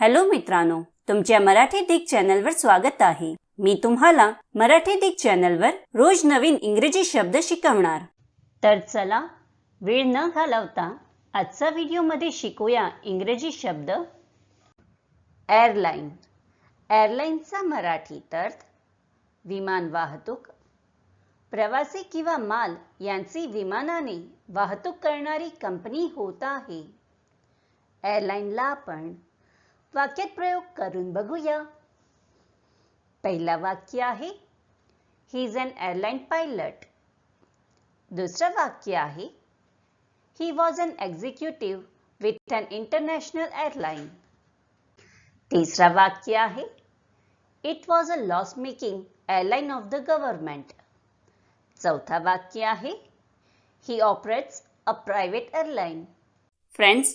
Hello मित्रांनो तुमच्या मराठी दिग चॅनलवर स्वागत आहे. मी तुम्हाला मराठी दिग चॅनलवर रोज नवीन इंग्रजी शब्द शिकवणार. तर चला वेळ न घालवता आजचा व्हिडिओमध्ये शिकूया इंग्रजी शब्द. एअरलाईन एअरलाईनचा मराठी तर विमान वाहतूक प्रवासी किंवा माल यांची विमानाने वाहतूक करणारी कंपनी होत आहे. एअरलाईनला आपण वाक्यात प्रयोग करून बघूया. पहिला वाक्य आहे he is an airline pilot दुसरं वाक्य आहे he was an executive with an international airline तिसरा वाक्य आहे it was a loss making airline of the government चौथा वाक्य आहे he operates a private airline friends